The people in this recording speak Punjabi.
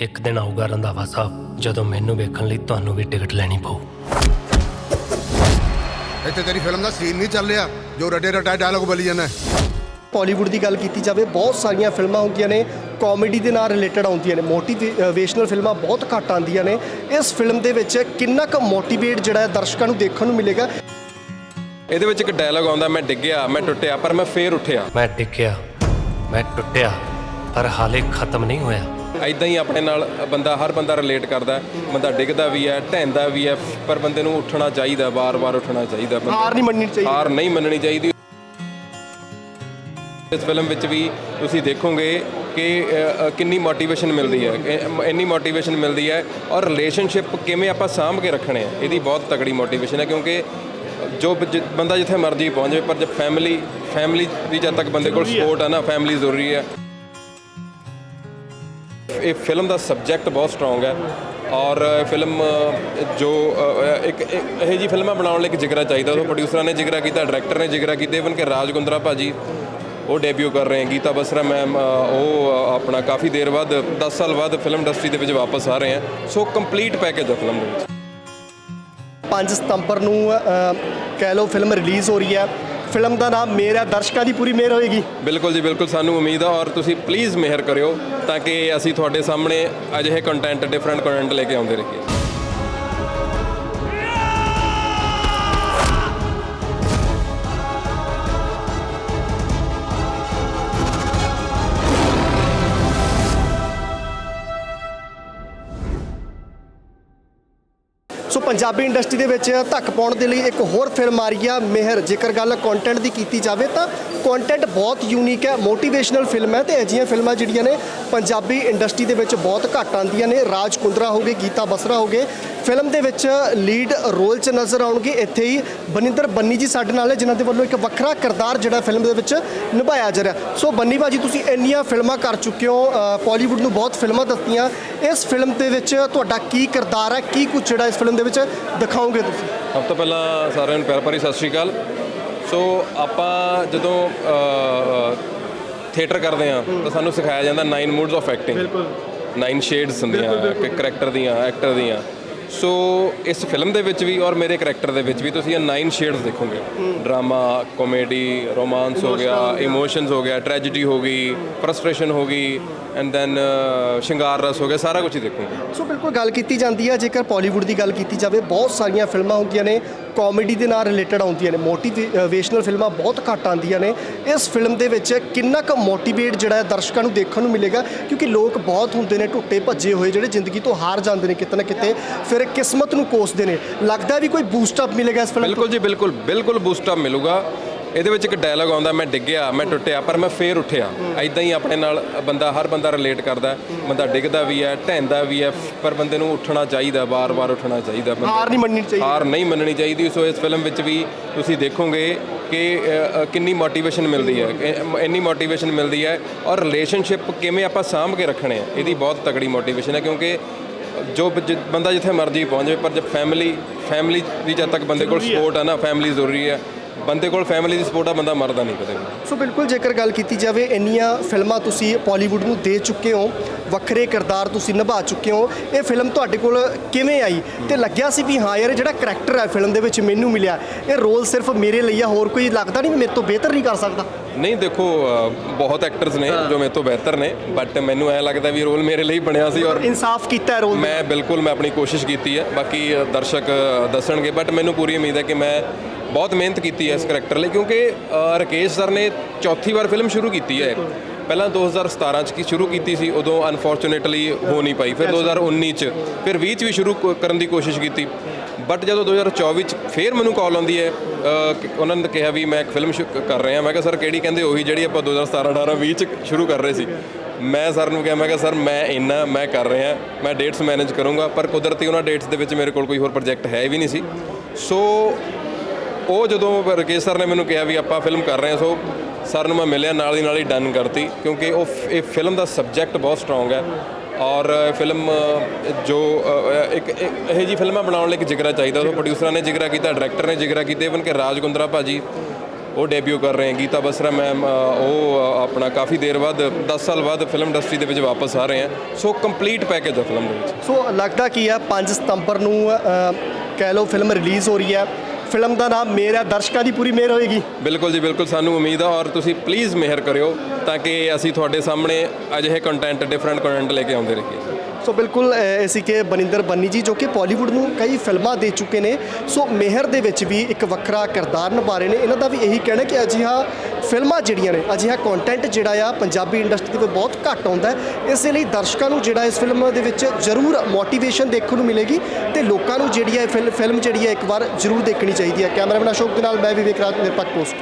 ਇੱਕ ਦਿਨ ਆਊਗਾ ਰੰਧਾਵਾ ਸਾਹਿਬ ਜਦੋਂ ਮੈਨੂੰ ਵੇਖਣ ਲਈ ਤੁਹਾਨੂੰ ਵੀ ਟਿਕਟ ਲੈਣੀ ਪਊ। ਇੱਥੇ ਤੇਰੀ ਫਿਲਮ ਦਾ ਸੀਨ ਨਹੀਂ ਚੱਲ ਰਿਹਾ ਜੋ ਰੱਡੇ ਰੱਟਾ ਡਾਇਲੌਗ ਬੋਲੀ ਜਾਂਦਾ ਬਾਲੀਵੁੱਡ ਦੀ ਗੱਲ ਕੀਤੀ ਜਾਵੇ ਬਹੁਤ ਸਾਰੀਆਂ ਫਿਲਮਾਂ ਹੁੰਦੀਆਂ ਨੇ ਕਾਮੇਡੀ ਦੇ ਨਾਲ ਰਿਲੇਟਡ ਆਉਂਦੀਆਂ ਨੇ ਮੋਟੀਵੇਸ਼ਨਲ ਫਿਲਮਾਂ ਬਹੁਤ ਘੱਟ ਆਉਂਦੀਆਂ ਨੇ। ਇਸ ਫਿਲਮ ਦੇ ਵਿੱਚ ਕਿੰਨਾ ਕੁ ਮੋਟੀਵੇਟ ਜਿਹੜਾ ਹੈ ਦਰਸ਼ਕਾਂ ਨੂੰ ਦੇਖਣ ਨੂੰ ਮਿਲੇਗਾ? ਇਹਦੇ ਵਿੱਚ ਇੱਕ ਡਾਇਲੌਗ ਆਉਂਦਾ ਮੈਂ ਡਿੱਗਿਆ ਮੈਂ ਟੁੱਟਿਆ ਪਰ ਮੈਂ ਫੇਰ ਉੱਠਿਆ। ਮੈਂ ਟਿਕਿਆ ਮੈਂ ਟੁੱਟਿਆ ਪਰ ਹਾਲੇ ਖਤਮ ਨਹੀਂ ਹੋਇਆ। ਐਦਾਂ ਹੀ ਆਪਣੇ ਨਾਲ ਬੰਦਾ ਹਰ ਬੰਦਾ ਰਿਲੇਟ ਕਰਦਾ। ਬੰਦਾ ਡਿੱਗਦਾ ਵੀ ਹੈ ਢਹਿੰਦਾ ਵੀ ਹੈ ਪਰ ਬੰਦੇ ਨੂੰ ਉੱਠਣਾ ਚਾਹੀਦਾ ਵਾਰ-ਵਾਰ ਉੱਠਣਾ ਚਾਹੀਦਾ ਹਾਰ ਨਹੀਂ ਮੰਨਣੀ ਚਾਹੀਦੀ। ਹਾਰ ਨਹੀਂ ਮੰਨਣੀ ਚਾਹੀਦੀ। ਇਸ ਫਿਲਮ ਵਿੱਚ ਵੀ ਤੁਸੀਂ ਦੇਖੋਗੇ ਕਿ ਕਿੰਨੀ ਮੋਟੀਵੇਸ਼ਨ ਮਿਲਦੀ ਹੈ। ਇੰਨੀ ਮੋਟੀਵੇਸ਼ਨ ਮਿਲਦੀ ਹੈ ਔਰ ਰਿਲੇਸ਼ਨਸ਼ਿਪ ਕਿਵੇਂ ਆਪਾਂ ਸਾਂਭ ਕੇ ਰੱਖਣੇ ਆ ਇਹਦੀ ਬਹੁਤ ਤਕੜੀ ਮੋਟੀਵੇਸ਼ਨ ਹੈ ਕਿਉਂਕਿ ਜੋ ਜ- ਬੰਦਾ ਜਿੱਥੇ ਮਰਜ਼ੀ ਪਹੁੰਚ ਜਾਵੇ ਪਰ ਜਦ ਫੈਮਿਲੀ ਫੈਮਿਲੀ ਦੀ ਜਦ ਤੱਕ ਬੰਦੇ ਕੋਲ ਸਪੋਰਟ ਹੈ। ਨਾ ਫੈਮਿਲੀ ਜ਼ਰੂਰੀ ਹੈ। ਇਹ ਫਿਲਮ ਦਾ ਸਬਜੈਕਟ ਬਹੁਤ ਸਟਰੋਂਗ ਹੈ ਔਰ ਫਿਲਮ ਜੋ ਇੱਕ ਇੱਕ, ਇਹੋ ਜੀ ਫਿਲਮਾਂ ਬਣਾਉਣ ਲਈ ਇੱਕ ਜਿਗਰਾ ਚਾਹੀਦਾ। ਉਹ ਪ੍ਰੋਡਿਊਸਰਾਂ ਨੇ ਜਿਗਰਾ ਕੀਤਾ ਡਾਇਰੈਕਟਰ ਨੇ ਜਿਗਰਾ ਕੀਤਾ ਇਵਨ ਕਿ ਰਾਜ ਗੁੰਦਰਾ ਭਾਜੀ, ਉਹ ਡੈਬਿਊ ਕਰ ਰਹੇ ਹੈ। ਗੀਤਾ ਬਸਰਾ ਮੈਮ ਉਹ ਆਪਣਾ ਕਾਫੀ ਦੇਰ ਬਾਅਦ 10 ਸਾਲ ਬਾਅਦ ਫਿਲਮ ਇੰਡਸਟਰੀ ਦੇ ਵਿੱਚ ਵਾਪਸ ਆ ਰਹੇ ਹੈ। ਸੋ ਕੰਪਲੀਟ ਪੈਕੇਜ ਹੈ ਫਿਲਮ ਦੇ ਵਿੱਚ। 5 ਸਤੰਬਰ ਨੂੰ ਕਹਿ ਲਓ ਫਿਲਮ ਰਿਲੀਜ਼ ਹੋ ਰਹੀ ਹੈ। ਫਿਲਮ ਦਾ ਨਾਮ ਮੇਰਾ, ਦਰਸ਼ਕਾਂ ਦੀ ਪੂਰੀ ਮਿਹਰ ਹੋਏਗੀ। ਬਿਲਕੁਲ ਜੀ, ਬਿਲਕੁਲ ਸਾਨੂੰ ਉਮੀਦ ਆ ਔਰ ਤੁਸੀਂ ਪਲੀਜ਼ ਮਿਹਰ ਕਰਿਓ ਤਾਂ ਕਿ ਅਸੀਂ ਤੁਹਾਡੇ ਸਾਹਮਣੇ ਅਜਿਹੇ ਕੰਟੈਂਟ ਡਿਫਰੈਂਟ ਕੰਟੈਂਟ ਲੈ ਕੇ ਆਉਂਦੇ ਰਹੀਏ। ਸੋ ਪੰਜਾਬੀ ਇੰਡਸਟਰੀ ਦੇ ਵਿੱਚ ਧੱਕ ਪਾਉਣ ਦੇ ਲਈ ਇੱਕ ਹੋਰ ਫਿਲਮ ਆ ਰਹੀ ਆ, ਮਿਹਰ। ਜੇਕਰ ਗੱਲ ਕੰਟੈਂਟ ਦੀ ਕੀਤੀ ਜਾਵੇ ਤਾਂ ਕੰਟੈਂਟ ਬਹੁਤ ਯੂਨੀਕ ਹੈ ਮੋਟੀਵੇਸ਼ਨਲ ਫਿਲਮ ਹੈ ਤੇ ਅਜਿਹੀਆਂ ਫਿਲਮਾਂ ਜਿਹੜੀਆਂ ਨੇ ਪੰਜਾਬੀ ਇੰਡਸਟਰੀ ਦੇ ਵਿੱਚ ਬਹੁਤ ਘੱਟ ਆਉਂਦੀਆਂ ਨੇ। ਰਾਜ ਕੁੰਦਰਾ ਹੋਗੇ ਗੀਤਾ ਬਸਰਾ ਹੋਗੇ ਫਿਲਮ ਦੇ ਵਿੱਚ ਲੀਡ ਰੋਲ 'ਚ ਨਜ਼ਰ ਆਉਣਗੇ। ਇੱਥੇ ਹੀ ਬਨਿੰਦਰ ਬੰਨੀ ਜੀ ਸਾਡੇ ਨਾਲ ਹੈ ਜਿਨ੍ਹਾਂ ਦੇ ਵੱਲੋਂ ਇੱਕ ਵੱਖਰਾ ਕਿਰਦਾਰ ਜਿਹੜਾ ਫਿਲਮ ਦੇ ਵਿੱਚ ਨਿਭਾਇਆ ਜਾ ਰਿਹਾ। ਸੋ ਬੰਨੀ ਬਾਜੀ ਤੁਸੀਂ ਇੰਨੀਆਂ ਫਿਲਮਾਂ ਕਰ ਚੁੱਕੇ ਹੋ ਅ, ਬਾਲੀਵੁੱਡ ਨੂੰ ਬਹੁਤ ਫਿਲਮਾਂ ਦਿੱਤੀਆਂ। ਇਸ ਫਿਲਮ ਦੇ ਵਿੱਚ ਤੁਹਾਡਾ ਕੀ ਕਿਰਦਾਰ ਹੈ? ਕੀ ਕੁਝ ਜਿਹੜਾ ਇਸ ਫਿਲਮ ਦੇ ਵਿੱਚ ਦਿਖਾਓਗੇ ਤੁਸੀਂ? ਸਭ ਤੋਂ ਪਹਿਲਾਂ ਸਾਰਿਆਂ ਨੂੰ ਪਿਆਰ ਭਰੀ ਸਤਿ ਸ਼੍ਰੀ ਅਕਾਲ। ਸੋ ਆਪਾਂ ਜਦੋਂ ਥੀਏਟਰ ਕਰਦੇ ਆ ਤਾਂ ਸਾਨੂੰ ਸਿਖਾਇਆ ਜਾਂਦਾ 9 ਮੂਡਸ ਆਫ ਐਕਟਿੰਗ ਬਿਲਕੁਲ। 9 ਸ਼ੇਡਸ ਹੁੰਦੀਆਂ ਕਿ ਕਰੈਕਟਰ ਦੀਆਂ ਐਕਟਰ ਦੀਆਂ। ਸੋ ਇਸ ਫਿਲਮ ਦੇ ਵਿੱਚ ਵੀ ਔਰ ਮੇਰੇ ਕਰੈਕਟਰ ਦੇ ਵਿੱਚ ਵੀ ਤੁਸੀਂ ਇਹ 9 ਸ਼ੇਡਸ ਦੇਖੋਗੇ। ਡਰਾਮਾ ਕਾਮੇਡੀ ਰੋਮਾਂਸ ਹੋ ਗਿਆ ਇਮੋਸ਼ਨਸ ਹੋ ਗਿਆ ਟ੍ਰੈਜੇਡੀ ਹੋ ਗਈ ਫਰਸਟ੍ਰੇਸ਼ਨ ਹੋ ਗਈ ਐਂਡ ਦੈਨ ਸ਼ਿੰਗਾਰ ਰਸ ਹੋ ਗਿਆ ਸਾਰਾ ਕੁਝ ਹੀ ਦੇਖੋਗੇ। ਸੋ ਬਿਲਕੁਲ ਗੱਲ ਕੀਤੀ ਜਾਂਦੀ ਹੈ। ਜੇਕਰ ਬਾਲੀਵੁੱਡ ਦੀ ਗੱਲ ਕੀਤੀ ਜਾਵੇ ਬਹੁਤ ਸਾਰੀਆਂ ਫਿਲਮਾਂ ਹੁੰਦੀਆਂ ਨੇ ਕਾਮੇਡੀ ਦੇ ਨਾਲ ਰਿਲੇਟਡ ਆਉਂਦੀਆਂ ਨੇ। ਮੋਟੀਵੇਸ਼ਨਲ ਫਿਲਮਾਂ ਬਹੁਤ ਘੱਟ ਆਉਂਦੀਆਂ ਨੇ। ਇਸ ਫਿਲਮ ਦੇ ਵਿੱਚ ਕਿੰਨਾ ਕੁ ਮੋਟੀਵੇਟ ਜਿਹੜਾ ਹੈ ਦਰਸ਼ਕਾਂ ਨੂੰ ਦੇਖਣ ਨੂੰ ਮਿਲੇਗਾ ਕਿਉਂਕਿ ਲੋਕ ਬਹੁਤ ਹੁੰਦੇ ਨੇ ਟੁੱਟੇ ਭੱਜੇ ਹੋਏ ਜਿਹੜੇ ਜ਼ਿੰਦਗੀ ਤੋਂ ਹਾਰ ਜਾਂਦੇ ਨੇ ਕਿਤੇ ਨਾ ਕਿਤੇ ਫਿਰ ਕਿਸਮਤ ਨੂੰ ਕੋਸਦੇ ਨੇ। ਲੱਗਦਾ ਵੀ ਕੋਈ ਬੂਸਟ ਅਪ ਮਿਲੇਗਾ ਇਸ ਫਿਲਮ ਬਿਲਕੁਲ ਜੀ ਬਿਲਕੁਲ ਬਿਲਕੁਲ ਬੂਸਟ ਅਪ ਮਿਲੂਗਾ। ਇਹਦੇ ਵਿੱਚ ਇੱਕ ਡਾਇਲੌਗ ਆਉਂਦਾ ਮੈਂ ਡਿੱਗਿਆ ਮੈਂ ਟੁੱਟਿਆ ਪਰ ਮੈਂ ਫੇਰ ਉੱਠਿਆ। ਐਦਾਂ ਹੀ ਆਪਣੇ ਨਾਲ ਬੰਦਾ ਹਰ ਬੰਦਾ ਰਿਲੇਟ ਕਰਦਾ। ਬੰਦਾ ਡਿੱਗਦਾ ਵੀ ਹੈ ਢਹਿੰਦਾ ਵੀ ਹੈ ਪਰ ਬੰਦੇ ਨੂੰ ਉੱਠਣਾ ਚਾਹੀਦਾ ਵਾਰ-ਵਾਰ ਉੱਠਣਾ ਚਾਹੀਦਾ ਬੰਦੇ ਹਾਰ ਨਹੀਂ ਮੰਨਣੀ ਚਾਹੀਦੀ। ਹਾਰ ਨਹੀਂ ਮੰਨਣੀ ਚਾਹੀਦੀ। ਸੋ ਇਸ ਫਿਲਮ ਵਿੱਚ ਵੀ ਤੁਸੀਂ ਦੇਖੋਗੇ ਕਿ ਕਿੰਨੀ ਮੋਟੀਵੇਸ਼ਨ ਮਿਲਦੀ ਹੈ। ਇੰਨੀ ਮੋਟੀਵੇਸ਼ਨ ਮਿਲਦੀ ਹੈ ਔਰ ਰਿਲੇਸ਼ਨਸ਼ਿਪ ਕਿਵੇਂ ਆਪਾਂ ਸਾਂਭ ਕੇ ਰੱਖਣੇ ਆ ਇਹਦੀ ਬਹੁਤ ਤਕੜੀ ਮੋਟੀਵੇਸ਼ਨ ਹੈ ਕਿਉਂਕਿ ਜੋ ਜ- ਬੰਦਾ ਜਿੱਥੇ ਮਰਜ਼ੀ ਪਹੁੰਚ ਜਾਵੇ ਪਰ ਜਦ ਫੈਮਿਲੀ ਫੈਮਿਲੀ ਦੀ ਜਦ ਤੱਕ ਬੰਦੇ ਕੋਲ ਸਪੋਰਟ ਹੈ। ਨਾ ਫੈਮਿਲੀ ਜ਼ਰੂਰੀ ਹੈ। ਬੰਦੇ ਕੋਲ ਫੈਮਿਲੀ ਦੀ ਸਪੋਰਟ ਆ ਬੰਦਾ ਮਰਦਾ ਨਹੀਂ ਕਦੇ ਵੀ। ਸੋ ਬਿਲਕੁਲ ਜੇਕਰ ਗੱਲ ਕੀਤੀ ਜਾਵੇ ਇੰਨੀਆਂ ਫਿਲਮਾਂ ਤੁਸੀਂ ਬਾਲੀਵੁੱਡ ਨੂੰ ਦੇ ਚੁੱਕੇ ਹੋ ਵੱਖਰੇ ਕਿਰਦਾਰ ਤੁਸੀਂ ਨਿਭਾ ਚੁੱਕੇ ਹੋ ਇਹ ਫਿਲਮ ਤੁਹਾਡੇ ਕੋਲ ਕਿਵੇਂ ਆਈ? ਤੇ ਲੱਗਿਆ ਸੀ ਵੀ ਹਾਂ ਯਾਰ ਇਹ ਜਿਹੜਾ ਕਰੈਕਟਰ ਹੈ ਫਿਲਮ ਦੇ ਵਿੱਚ ਮੈਨੂੰ ਮਿਲਿਆ ਇਹ ਰੋਲ ਸਿਰਫ ਮੇਰੇ ਲਈ ਆ ਹੋਰ ਕੋਈ ਲੱਗਦਾ ਨਹੀਂ ਵੀ ਮੇਰੇ ਤੋਂ ਬਿਹਤਰ ਨਹੀਂ ਕਰ ਸਕਦਾ? ਨਹੀਂ ਦੇਖੋ ਅ, ਬਹੁਤ ਐਕਟਰਸ ਨੇ ਜੋ ਮੇਰੇ ਤੋਂ ਬਿਹਤਰ ਨੇ ਬਟ ਮੈਨੂੰ ਐ ਲੱਗਦਾ ਵੀ ਰੋਲ ਮੇਰੇ ਲਈ ਬਣਿਆ ਸੀ ਔਰ ਇਨਸਾਫ ਕੀਤਾ ਹੈ ਰੋਲ ਮੈਂ ਬਿਲਕੁਲ ਮੈਂ ਆਪਣੀ ਕੋਸ਼ਿਸ਼ ਕੀਤੀ ਹੈ ਬਾਕੀ ਅ, ਦਰਸ਼ਕ ਅ, ਦੱਸਣਗੇ ਬਟ ਮੈਨੂੰ ਪੂਰੀ ਉਮੀਦ ਹੈ ਕਿ ਮੈਂ ਬਹੁਤ ਮਿਹਨਤ ਕੀਤੀ ਹੈ ਇਸ ਕਰੈਕਟਰ ਲਈ ਕਿਉਂਕਿ ਰਕੇਸ਼ ਸਰ ਨੇ ਚੌਥੀ ਵਾਰ ਫਿਲਮ ਸ਼ੁਰੂ ਕੀਤੀ ਹੈ ਪਹਿਲਾਂ 2017 ਚ ਕੀ ਸ਼ੁਰੂ ਕੀਤੀ ਸੀ ਉਦੋਂ ਅਨਫੋਰਚੂਨੇਟਲੀ ਹੋ ਨਹੀਂ ਪਾਈ। ਫਿਰ 2019 ਚ ਫਿਰ 20 ਚ ਵੀ ਸ਼ੁਰੂ ਕਰਨ ਦੀ ਕੋਸ਼ਿਸ਼ ਕੀਤੀ। ਬਟ ਜਦੋਂ 2024 ਚ ਫੇਰ ਮੈਨੂੰ ਕਾਲ ਆਉਂਦੀ ਹੈ ਉਹਨਾਂ ਨੇ ਕਿਹਾ ਵੀ ਮੈਂ ਇੱਕ ਫਿਲਮ ਕਰ ਰਿਹਾ ਮੈਂ ਕਿਹਾ ਸਰ ਕਿਹੜੀ ਕਹਿੰਦੇ ਉਹੀ ਜਿਹੜੀ ਆਪਾਂ 2017 18 20 ਚ ਸ਼ੁਰੂ ਕਰ ਰਹੇ ਸੀ? ਮੈਂ ਸਰ ਨੂੰ ਕਿਹਾ ਮੈਂ ਕਿਹਾ ਸਰ ਮੈਂ ਇੰਨਾ ਮੈਂ ਕਰ ਰਿਹਾ ਮੈਂ ਡੇਟਸ ਮੈਨੇਜ ਕਰੂੰਗਾ ਪਰ ਕੁਦਰਤੀ ਉਹਨਾਂ ਡੇਟਸ ਦੇ ਵਿੱਚ ਮੇਰੇ ਕੋਲ ਕੋਈ ਹੋਰ ਪ੍ਰੋਜੈਕਟ ਹੈ ਵੀ ਨਹੀਂ ਸੀ। ਸੋ ਉਹ ਜਦੋਂ ਰਕੇਸ਼ ਸਰ ਨੇ ਮੈਨੂੰ ਕਿਹਾ ਵੀ ਆਪਾਂ ਫਿਲਮ ਕਰ ਰਹੇ ਹਾਂ, ਸੋ ਸਰ ਨੂੰ ਮੈਂ ਮਿਲਿਆ, ਨਾਲ ਦੀ ਨਾਲ ਹੀ ਡਨ ਕਰਤੀ, ਕਿਉਂਕਿ ਉਹ ਇਹ ਫਿਲਮ ਦਾ ਸਬਜੈਕਟ ਬਹੁਤ ਸਟਰੋਂਗ ਹੈ ਔਰ ਫਿਲਮ ਜੋ ਇੱਕ ਇੱਕ, ਇਹੋ ਜੀ ਫਿਲਮਾਂ ਬਣਾਉਣ ਲਈ ਇੱਕ ਜਿਗਰਾ ਚਾਹੀਦਾ ਉਹ ਪ੍ਰੋਡਿਊਸਰਾਂ ਨੇ ਜਿਗਰਾ ਕੀਤਾ ਡਾਇਰੈਕਟਰ ਨੇ ਜਿਗਰਾ ਕੀਤਾ ਇਵਨ ਕਿ ਰਾਜ ਗੁੰਦਰਾ ਭਾਜੀ, ਉਹ ਡੈਬਿਊ ਕਰ ਰਹੇ ਹੈ, ਗੀਤਾ ਬਸਰਾ ਮੈਮ ਉਹ ਆਪਣਾ ਕਾਫੀ ਦੇਰ ਬਾਅਦ 10 ਸਾਲ ਬਾਅਦ ਫਿਲਮ ਇੰਡਸਟਰੀ ਦੇ ਵਿੱਚ ਵਾਪਸ ਆ ਰਹੇ ਹੈ, ਸੋ ਕੰਪਲੀਟ ਪੈਕੇਜ ਹੈ ਫਿਲਮ ਦੇ ਵਿੱਚ। ਸੋ ਲੱਗਦਾ ਕੀ ਹੈ 5 ਸਤੰਬਰ ਨੂੰ ਕਹਿ ਲਓ ਫਿਲਮ ਰਿਲੀਜ਼ ਹੋ ਰਹੀ ਹੈ ਫਿਲਮ ਦਾ ਨਾਮ ਮੇਰਾ, ਦਰਸ਼ਕਾਂ ਦੀ ਪੂਰੀ ਮਿਹਰ ਹੋਏਗੀ। ਬਿਲਕੁਲ ਜੀ, ਬਿਲਕੁਲ ਸਾਨੂੰ ਉਮੀਦ ਆ ਔਰ ਤੁਸੀਂ ਪਲੀਜ਼ ਮਿਹਰ ਕਰਿਓ ਤਾਂ ਕਿ ਅਸੀਂ ਤੁਹਾਡੇ ਸਾਹਮਣੇ ਅਜਿਹੇ ਕੰਟੈਂਟ ਡਿਫਰੈਂਟ ਕੰਟੈਂਟ ਲੈ ਕੇ ਆਉਂਦੇ ਰਹੀਏ। ਸੋ ਬਿਲਕੁਲ ਅ, ਅਸੀਂ ਕਿ ਬਨਿੰਦਰ ਬੰਨੀ ਜੀ ਜੋ ਕਿ ਬਾਲੀਵੁੱਡ ਨੂੰ ਕਈ ਫਿਲਮਾਂ ਦੇ ਚੁੱਕੇ ਨੇ। ਸੋ ਮਿਹਰ ਦੇ ਵਿੱਚ ਵੀ ਇੱਕ ਵੱਖਰਾ ਕਿਰਦਾਰ ਨਿਭਾ ਰਹੇ ਨੇ। ਇਹਨਾਂ ਦਾ ਵੀ ਇਹੀ ਕਹਿਣਾ ਕਿ ਅਜਿਹਾ ਫਿਲਮਾਂ ਜਿਹੜੀਆਂ ਨੇ ਅਜਿਹਾ ਕੰਟੈਂਟ ਜਿਹੜਾ ਆ ਪੰਜਾਬੀ ਇੰਡਸਟਰੀ ਦੇ ਵਿੱਚ ਬਹੁਤ ਘੱਟ ਆਉਂਦਾ ਹੈ। ਇਸੇ ਲਈ ਦਰਸ਼ਕਾਂ ਨੂੰ ਜਿਹੜਾ ਇਸ ਫਿਲਮ ਦੇ ਵਿੱਚ ਜ਼ਰੂਰ ਮੋਟੀਵੇਸ਼ਨ ਦੇਖਣ ਨੂੰ ਮਿਲੇਗੀ ਤੇ ਲੋਕਾਂ ਨੂੰ ਜਿਹੜੀ ਹੈ ਫਿਲ- ਫਿਲਮ ਜਿਹੜੀ ਹੈ ਇੱਕ ਵਾਰ ਜ਼ਰੂਰ ਦੇਖਣੀ ਚਾਹੀਦੀ ਹੈ। ਕੈਮਰਾਮੈਨ ਅਸ਼ੋਕ ਦੇ ਨਾਲ ਮੈਂ ਵਿਵੇਕ ਰਾਜ ਨਿਰਪੱਖ ਪੋਸਟ